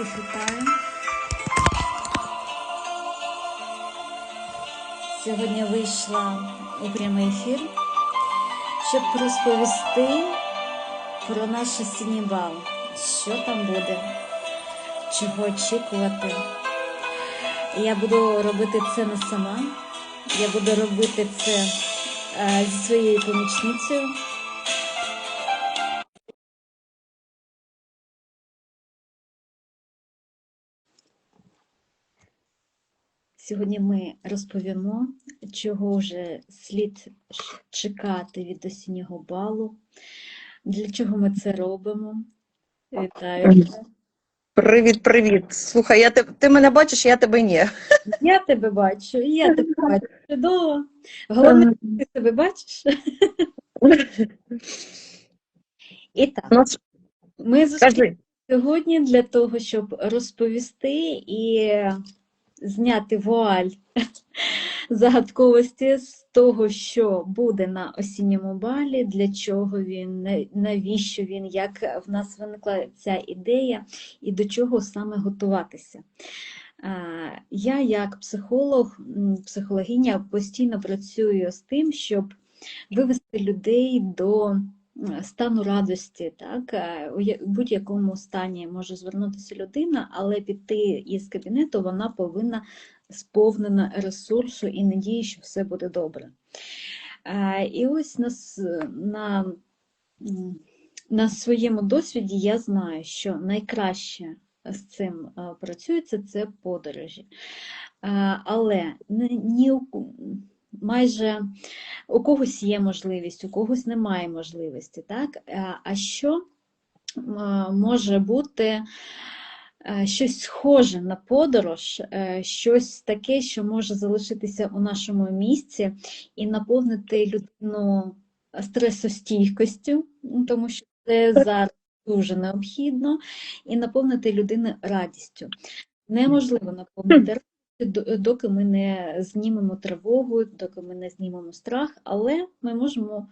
Всіх вітаю. Сьогодні вийшла у прямий ефір, щоб розповісти про наш осінній бал. Що там буде, чого очікувати. Я буду робити це не сама. Я буду робити це е, зі своєю помічницею. Сьогодні ми розповімо, чого вже слід чекати від осіннього балу, для чого ми це робимо. Вітаю. Привіт, привіт. Слухай, я те- ти мене бачиш, я тебе ні. Я тебе бачу, я тебе бачу. Чудово. Головне, ти себе бачиш. І так, Ну, ми зустрілися сьогодні для того, щоб розповісти і зняти вуаль загадковості з того, що буде на осінньому балі, для чого він, навіщо він, як в нас виникла ця ідея і до чого саме готуватися. Я, як психолог, психологиня, постійно працюю з тим, щоб вивести людей до стану радості. Так? Е, У будь-якому стані може звернутися людина, але піти із кабінету вона повинна сповнена ресурсу і надії, що все буде добре. Е, І ось на, на, на своєму досвіді я знаю, що найкраще з цим е, працюється це подорожі. Але ні майже у когось є можливість, у когось немає можливості, так? Е, А що може бути е, щось схоже на подорож, е, щось таке, що може залишитися у нашому місці і наповнити людину стресостійкістю, тому що це зараз дуже необхідно, і наповнити людину радістю. Неможливо наповнити доки ми не знімемо тривогу, доки ми не знімемо страх, але ми можемо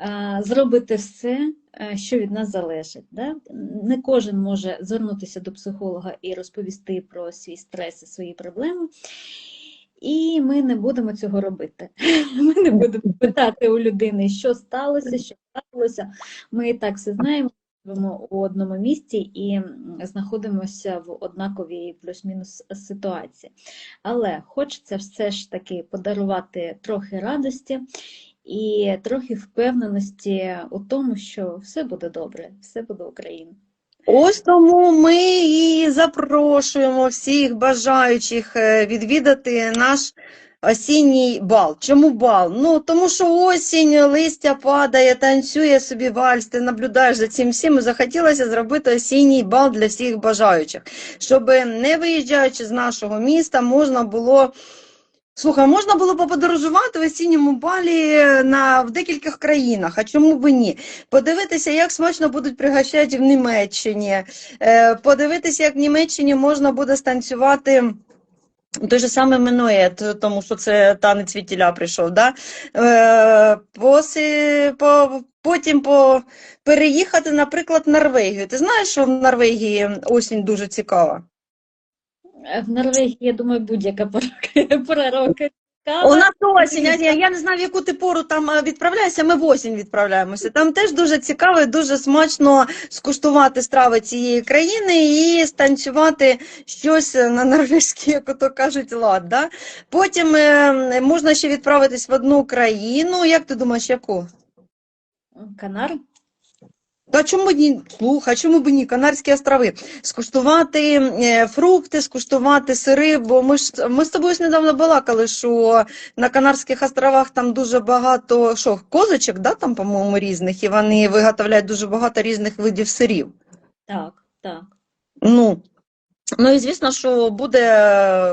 е, зробити все, е, що від нас залежить. Да? Не кожен може звернутися до психолога і розповісти про свій стрес і свої проблеми. І ми не будемо цього робити. Ми не будемо питати у людини, що сталося, що сталося. Ми і так все знаємо, у одному місці і знаходимося в однаковій плюс-мінус ситуації. Але хочеться все ж таки подарувати трохи радості і трохи впевненості у тому, що все буде добре, все буде Україна. Ось тому ми і запрошуємо всіх бажаючих е, відвідати наш осінній бал. Чому бал? Ну, тому що осінь, листя падає, танцює собі вальс, ти наблюдаєш за цим всім. Захотілося зробити осінній бал для всіх бажаючих, щоб не виїжджаючи з нашого міста, можна було. Слухай, можна було б подорожувати в осінньому балі на, в декількох країнах, а чому б ні? Подивитися, як смачно будуть пригощати в Німеччині, е, подивитися, як в Німеччині можна буде станцювати той же самий Менует, тому що це танець від прийшов, да? Е, поси, по, потім по, переїхати, наприклад, в Норвегію. Ти знаєш, що в Норвегії осінь дуже цікава? В Норвегії, я думаю, будь-яка пора року. У нас осінь, я, я не знаю, в яку ти пору там е, відправляєшся, ми в осінь відправляємося. Там теж дуже цікаво і дуже смачно скуштувати страви цієї країни і станцювати щось на норвезький, як ото кажуть, лад. Да? Потім е, можна ще відправитись в одну країну. Як ти думаєш, яку? Канар. Та чому б ні? а чому б ні? Канарські острови. Скуштувати е, фрукти, скуштувати сири, бо ми ж ми з тобою ж недавно балакали, що на Канарських островах там дуже багато що, козочок, да, там, по-моєму, різних, і вони виготовляють дуже багато різних видів сирів. Так, так. Ну, ну і звісно, що буде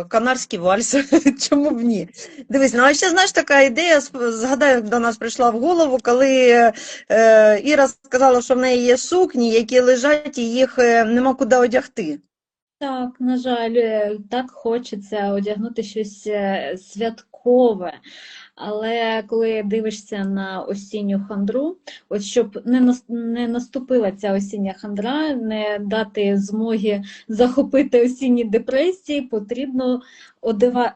канарський вальс. Чому б ні? Дивись, ну а ще знаєш така ідея, як до нас прийшла в голову, коли е, Іра сказала, що в неї є сукні, які лежать, і їх е, нема куди одягти. Так, на жаль, е, так хочеться одягнути щось е, святкове. Але коли дивишся на осінню хандру, от щоб не нас- наступила ця осіння хандра, не дати змоги захопити осінні депресії, потрібно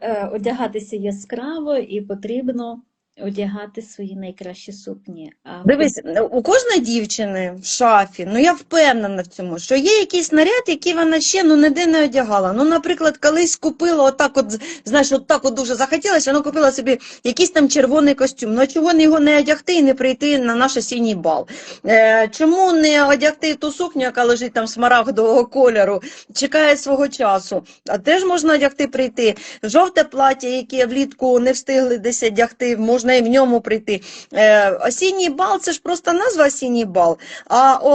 е, одягатися яскраво і потрібно одягати свої найкращі сукні. А Дивись, у кожної дівчини в шафі, ну я впевнена в цьому, що є якийсь наряд, який вона ще ну ніде не одягала. Ну, наприклад, колись купила отак, от знаєш, отак от дуже захотілося, вона купила собі якийсь там червоний костюм. Ну чого не його не одягти і не прийти на наш осінній бал? Е, чому не одягти ту сукню, яка лежить там смарагдового кольору, чекає свого часу? А теж можна одягти прийти. Жовте плаття, яке влітку не встигли десь одягти, можна і в ньому прийти. Е, осінній бал це ж просто назва осінній бал, а о,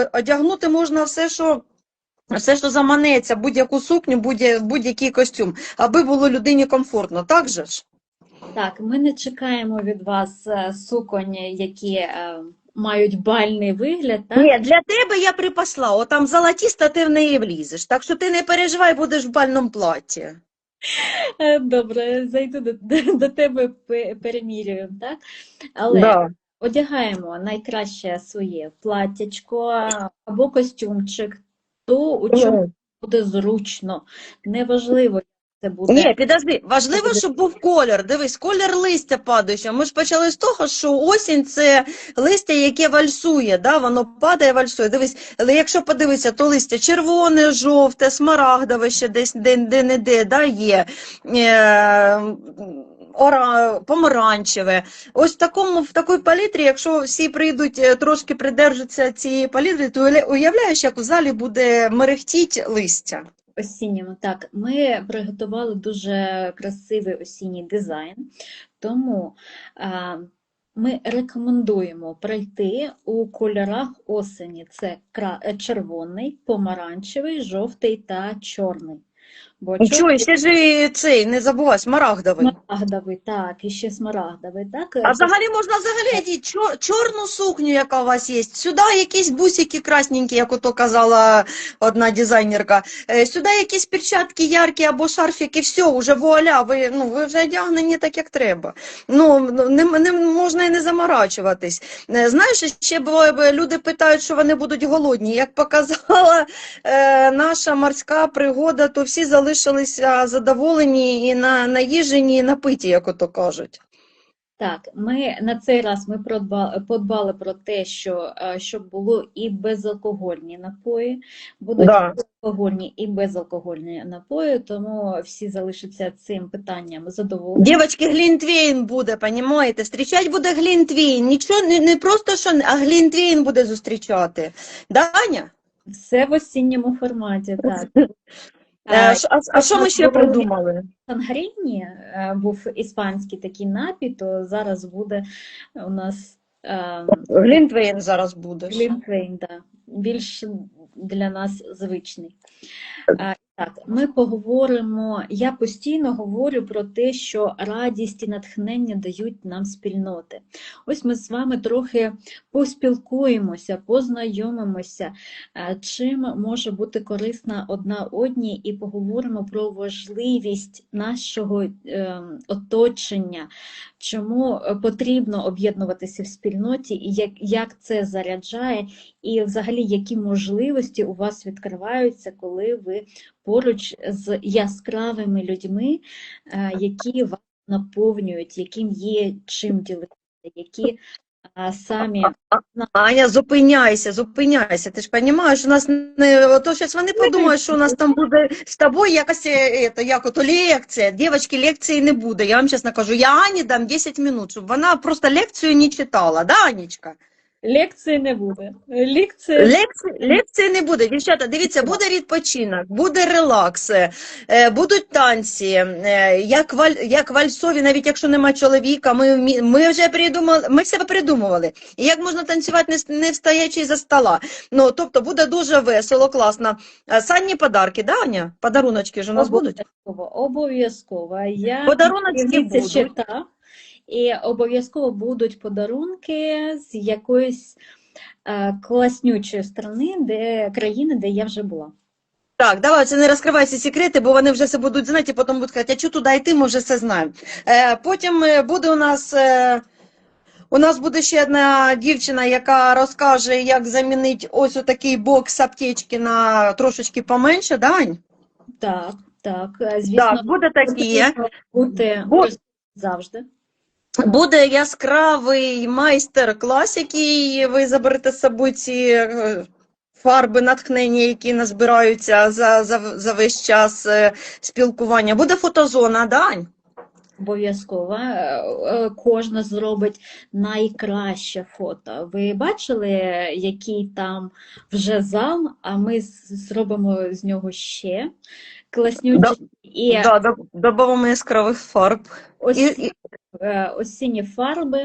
о- одягнути можна все, що. Все, що заманеться, будь-яку сукню, будь- будь-який костюм, аби було людині комфортно, так же ж? Так, ми не чекаємо від вас е, суконь, які е, мають бальний вигляд, так? Ні, для тебе я припасла, отам золотіста ти в неї влізеш, так що ти не переживай, будеш в бальному платі. Е, Добре, зайду до, до, до тебе перемірюю, так? Але Да. одягаємо найкраще своє платтячко або костюмчик, то у чому буде зручно. Неважливо, це буде. Ні, підожди, важливо, щоб був колір. Дивись, колір листя падаючого. Ми ж почали з того, що осінь це листя, яке вальсує, да? воно падає, вальсує. Дивись, але якщо подивитися, то листя червоне, жовте, смарагдове ще десь де, де не де да, є. Е, ора, помаранчеве. Ось в такому в такій палітрі, якщо всі прийдуть е, трошки придержаться цієї палітри, то уявляєш, як у залі буде мерехтіть листя. Осінньому. Так, ми приготували дуже красивий осінній дизайн, тому ми рекомендуємо пройти у кольорах осені. Це червоний, помаранчевий, жовтий та чорний. Бо Нічого, чорний ще ж цей, не забувай, смарагдовий. смарагдовий, так, і ще смарагдовий, так. А взагалі можна взагалі одіти чор, чорну сукню, яка у вас є. Сюди якісь бусики красненькі, як ото казала одна дизайнерка. Е, Сюди якісь перчатки яркі або шарфики, все, вже вуаля, ви, ну, ви вже одягнені так, як треба. Ну, не, не можна і не заморачуватись. Е, Знаєш, ще б, люди питають, що вони будуть голодні. Як показала е, наша морська пригода, то всі залишилися задоволені і на, наїжені, і напиті, як ото кажуть. Так, ми на цей раз ми продба- подбали про те, що е, щоб було і безалкогольні напої, будуть Да. алкогольні і безалкогольні напої, тому всі залишаться цим питанням задоволені. Дівочки, Глінтвейн буде, понімаєте? Зустрічати буде Глінтвейн. Нічого, не, не просто що, а Глінтвейн буде зустрічати. Да, Аня? Все в осінньому форматі, так. Е, А, А, а що ми ще придумали? Сангріні е, був іспанський такий напій, то зараз буде у нас е, Глінтвейн зараз буде. Глінтвейн, да. більш для нас звичний. Так, ми поговоримо. Я постійно говорю про те, що радість і натхнення дають нам спільноти. Ось ми з вами трохи поспілкуємося, познайомимося, е, чим може бути корисна одна одній, і поговоримо про важливість нашого ем, оточення, чому е, потрібно об'єднуватися в спільноті, і як це заряджає, і взагалі які можливості у вас відкриваються, коли ви поруч з яскравими людьми, е, які вас наповнюють, яким є чим ділитися, які е, самі Аня, зупиняйся, зупиняйся. Ти ж розумієш, у нас не то щось вони подумають, що у нас там буде з тобою якась е, ето, як ото лекція. Дівчатки, лекції не буде. Я вам чесно кажу, я Ані дам 10 минут, щоб вона просто лекцію не читала, да, Анічка? Лекції не буде. Лекції Лекції, лекції не буде. Дівчата, дивіться, буде відпочинок, буде релакс, е, будуть танці, е, як, валь, як вальсові, навіть якщо нема чоловіка, ми, ми вже придумали, ми себе придумували. І як можна танцювати не, не встаючи за стола. Ну, тобто буде дуже весело, класно. Е, Санні подарки, да, Аня? Подаруночки ж у нас будуть? Обов'язково, обов'язково. Я Подаруночки будуть. чита, і обов'язково будуть подарунки з якоїсь е, класнючої страни, де країни, де я вже була. Так, давай, це не розкривай всі секрети, бо вони вже все будуть знати, і потім будуть казати, а чого туди йти, ми вже все знаємо. Е, потім е, буде у нас. Е, у нас буде ще одна дівчина, яка розкаже, як замінити ось такий бокс аптечки на трошечки поменше, да, Ань? Так, так. Звісно, Так, буде такі. бути Бо- завжди. Буде яскравий майстер-клас, який ви заберете з собою ці е, фарби натхнення, які назбираються за, за, за весь час е, спілкування. Буде фотозона, да, Ань? Обов'язково. Е, Кожна зробить найкраще фото. Ви бачили, який там вже зал, а ми зробимо з нього ще класнючий. І Да, да, додамо яскравих фарб. ось І, і, е, осінні фарби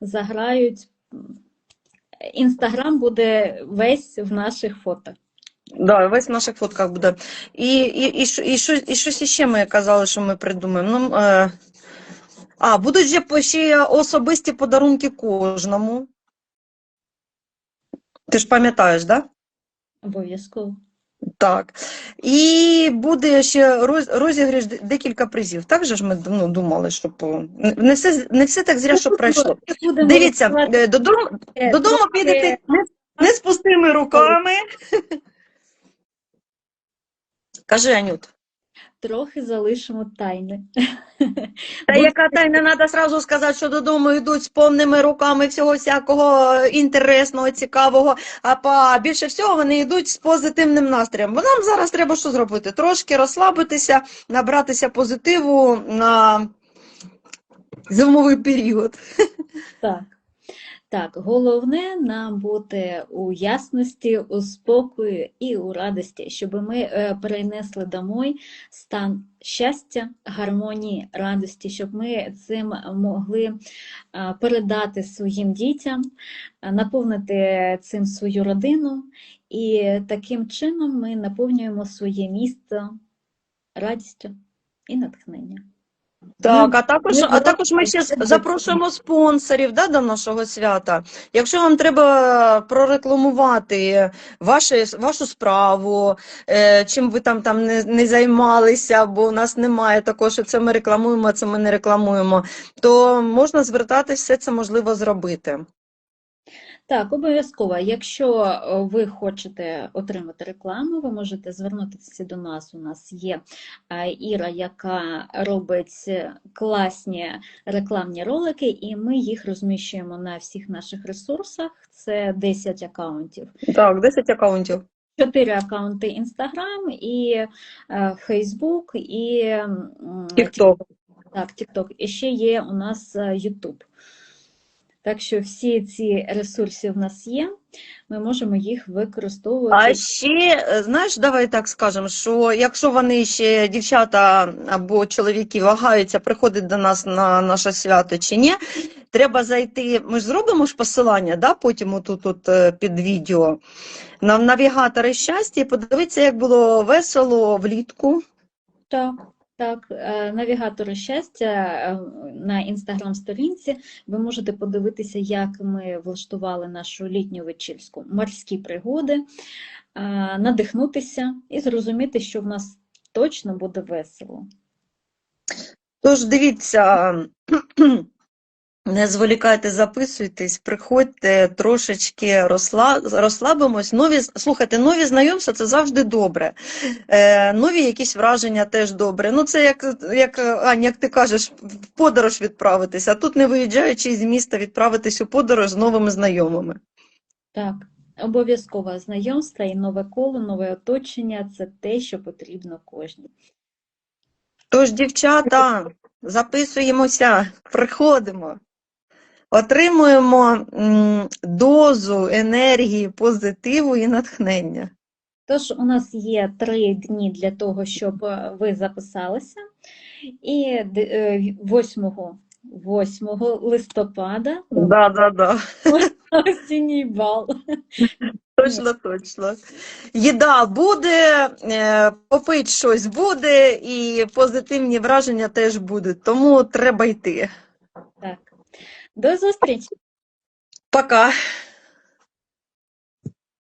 заграють. Інстаграм буде весь в наших фото. да, весь в наших фотках буде. І, і, і, і, що- і щось іще ми казали, що ми придумаємо. Ну, е, а, будуть же ще особисті подарунки кожному. Ти ж пам'ятаєш, так? Да? Обов'язково. Так. І буде ще роз- розіграш декілька призів. Так же ж ми ну, думали, що о, не- все, не все так зря, що пройшло. Дивіться, е, додому, е, додому підете не, не з пустими руками. Кажи, Анют. Трохи залишимо тайни. Та яка тайна, треба сразу сказати, що додому йдуть з повними руками всього всякого інтересного, цікавого, а по більше всього вони йдуть з позитивним настроєм. Бо нам зараз треба що зробити? Трошки розслабитися, набратися позитиву на зимовий період. Так. Так, головне нам бути у ясності, у спокої і у радості, щоб ми е, перенесли домой стан щастя, гармонії, радості, щоб ми цим могли передати своїм дітям, наповнити цим свою родину, і таким чином ми наповнюємо своє місто радістю і натхненням. Так, а також, ми а також ми ще запрошуємо. спонсорів да, до нашого свята. Якщо вам треба прорекламувати ваші, вашу справу, е, чим ви там, там не, не займалися, бо у нас немає такого, що це ми рекламуємо, а це ми не рекламуємо, то можна звертатися, все це можливо зробити. Так, обов'язково. Якщо е, ви хочете отримати рекламу, ви можете звернутися до нас. У нас є е, Іра, яка робить класні рекламні ролики, і ми їх розміщуємо на всіх наших ресурсах. Це 10 акаунтів. Так, 10 акаунтів. Чотири акаунти Instagram і е, Facebook, і TikTok. так, TikTok. І ще є у нас е, YouTube. Так що всі ці ресурси в нас є, ми можемо їх використовувати. А ще, е, знаєш, давай так скажемо, що якщо вони ще дівчата або чоловіки вагаються, приходять до нас на наше свято чи ні, треба зайти. Ми ж зробимо ж посилання, да, потім отут тут е, під відео на навігатори щастя і подивитися, як було весело влітку. Так, так, е, навігатори щастя е, на інстаграм-сторінці ви можете подивитися, як ми влаштували нашу літню вечірську морські пригоди, е, надихнутися і зрозуміти, що в нас точно буде весело. Тож дивіться, не зволікайте, записуйтесь, приходьте трошечки розслабимось. Нові, слухайте, нові знайомства це завжди добре. Е, нові якісь враження теж добре. Ну, це як, як Ань, як ти кажеш, в подорож відправитися, а тут не виїжджаючи з міста, відправитись у подорож з новими знайомими. Так, обов'язково знайомство і нове коло, нове оточення це те, що потрібно кожній. Тож, дівчата, записуємося, приходимо, отримуємо дозу енергії, позитиву і натхнення. Тож у нас є три дні для того, щоб е, ви записалися. І е, 8, 8 листопада Да, да, да. осінній бал. Точно, точно. Їда буде, е, попить щось буде, і позитивні враження теж будуть. Тому треба йти. Так. До зустрічі! Пока.